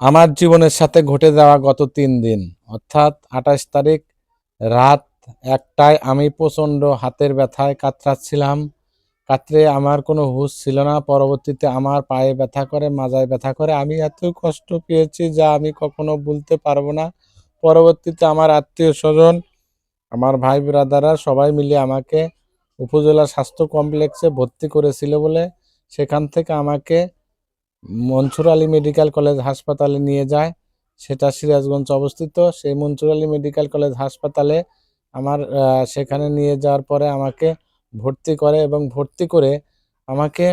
আমার জীবনের সাথে ঘটে যাওয়া গত তিন দিন। অর্থাৎ আঠাশ তারিখ রাত একটায় আমি প্রচণ্ড হাতের ব্যথায় কাতরাচ্ছিলাম। কাতরে আমার কোনো হুঁশ ছিল না। পরবর্তীতে আমার পায়ে ব্যথা করে, মাজায় ব্যথা করে। আমি এত কষ্ট পেয়েছি যা আমি কখনো ভুলতে পারব না। পরবর্তীতে আমার আত্মীয় স্বজন, আমার ভাই ব্রাদাররা সবাই মিলে আমাকে উপজেলা স্বাস্থ্য কমপ্লেক্সে ভর্তি করেছিল বলে সেখান থেকে আমাকে মনসুর আলী মেডিকেল কলেজ হাসপাতালে নিয়ে যায়। সেটা সিরাজগঞ্জ অবস্থিত। সেই মনসুর আলী মেডিকেল কলেজ হাসপাতালে আমার সেখানে নিয়ে যাওয়ার পরে আমাকে ভর্তি করে এবং ভর্তি করে আমাকে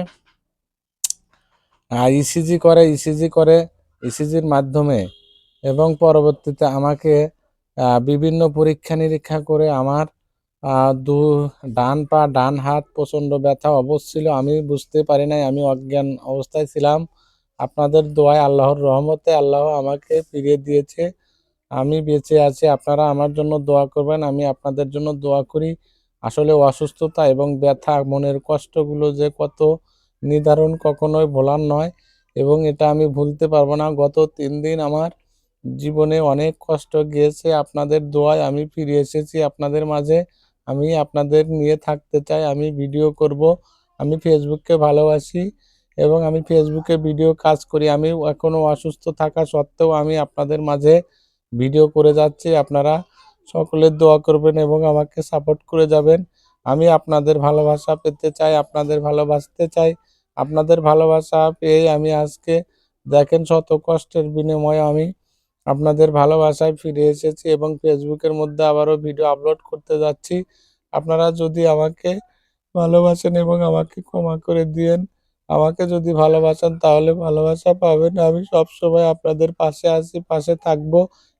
ইসিজি করে ইসিজি করে ইসিজির মাধ্যমে এবং পরবর্তীতে আমাকে বিভিন্ন পরীক্ষা নিরীক্ষা করে আমার দু, ডান পা, ডান হাত প্রচণ্ড ব্যথা অবশ্যছিল আমি বুঝতে পারি নাই, আমি অজ্ঞান অবস্থায় ছিলাম। আপনাদের দোয়ায় আল্লাহর রহমতে আল্লাহ আমাকে ফিরিয়ে দিয়েছে। আমি বেঁচে আছি, আপনারা আমার জন্য দোয়া করবেন, আমি আপনাদের জন্য দোয়া করি। আসলে অসুস্থতা এবং ব্যথা মনের কষ্টগুলো যে কত নির্ধারণ কখনোই ভোলার নয় এবং এটা আমি ভুলতে পারব না। গত তিন দিন আমার জীবনে অনেক কষ্ট গিয়েছে। আপনাদের দোয়ায় আমি ফিরে এসেছি। আপনাদের মাঝে আমি আপনাদের নিয়ে থাকতে চাই, আমি ভিডিও করব, আমি ফেসবুককে ভালোবাসি এবং আমি ফেসবুকে ভিডিও কাজ করি। আমি এখনও অসুস্থ থাকা সত্ত্বেও আমি আপনাদের মাঝে ভিডিও করে যাচ্ছি। আপনারা সকলের দোয়া করবেন এবং আমাকে সাপোর্ট করে যাবেন। আমি আপনাদের ভালোবাসা পেতে চাই, আপনাদের ভালোবাসতে চাই। আপনাদের ভালোবাসা পেয়ে আমি আজকে দেখেন শত কষ্টের বিনিময়ে আমি আপনাদের ভালোবাসায় ফিরে এসেছি এবং ফেসবুকের মধ্যে আবারও ভিডিও আপলোড করতে যাচ্ছি। আপনারা যদি আমাকে ভালোবাসেন এবং আমাকে ক্ষমা করে দিয়েন, আমাকে যদি ভালোবাসেন তাহলে ভালোবাসা পাবেন। আমি সবসময় আপনাদের পাশে আছি, পাশে থাকব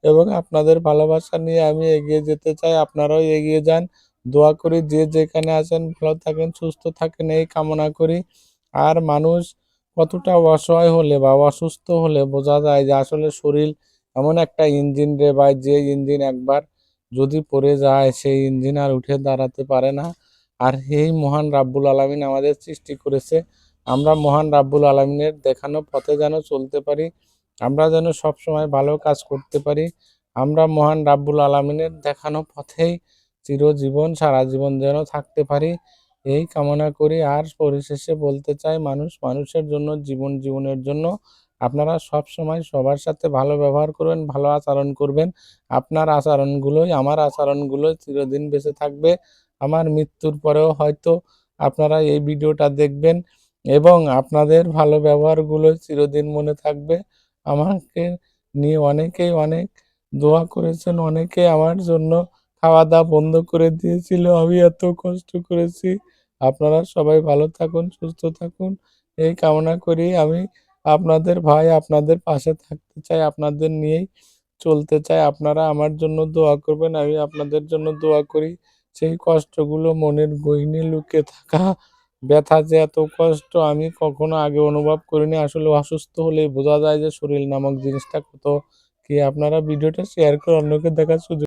এবং আপনাদের ভালোবাসা নিয়ে আমি এগিয়ে যেতে চাই। আপনারাও এগিয়ে যান। দোয়া করি যে যেখানে আছেন, ভালো থাকেন, সুস্থ থাকেন, এই কামনা করি। আর মানুষ কতটা অসহায় হলে বা অসুস্থ হলে বোঝা যায় যে আসলে শরীর এমন একটা ইঞ্জিন রে ভাই, যে ইঞ্জিন একবার যদি পড়ে যায়, সেই ইঞ্জিন আর উঠে দাঁড়াতে পারে না। আর এই মহান রাব্বুল আলামিন আমাদের সৃষ্টি করেছে। আমরা মহান রাব্বুল আলামিনের দেখানো পথে যেন চলতে পারি, আমরা যেন সব সময় ভালো কাজ করতে পারি, আমরা মহান রাব্বুল আলামিনের দেখানো পথেই চিরজীবন, সারা জীবন যেন থাকতে পারি। এই কামনা করি, আর পরিশেষে বলতে চাই, মানুষ মানুষের জন্য, জীবন জীবনের জন্য আপনারা সব সময় সবার সাথে ভালো ব্যবহার করবেন, ভালো আচরণ করবেন। আপনার আচরণগুলোই, আমার আচরণগুলোই চিরদিন বেঁচে থাকবে। আমার মৃত্যুর পরেও হয়তো আপনারা এই ভিডিওটা দেখবেন এবং আপনাদের ভালো ব্যবহারগুলো চিরদিন মনে থাকবে। আমাকে নিয়ে অনেকেই অনেক দোয়া করেছেন, অনেকে আমার জন্য খাওয়া দাওয়া বন্ধ করে দিয়েছিল। আমি এত কষ্ট করেছি। আপনারা সবাই ভালো থাকুন, সুস্থ থাকুন। এই কামনা করি আমি আপনাদের ভাই আপনাদের পাশে থাকতে চাই আপনাদের নিয়েই চলতে চাই আপনারা আমার জন্য দোয়া করবেন, আমি আপনাদের জন্য দোয়া করি। সেই কষ্টগুলো মনের গহীনে লুকিয়ে থাকা ব্যথা যে এত কষ্ট, আমি কখনো আগে অনুভব করিনি। আসলে অসুস্থ হলেই বোঝা যায় যে শরীর নামক জিনিসটা কত। কি আপনারা ভিডিওটা শেয়ার করে অন্যকে দেখার সুযোগ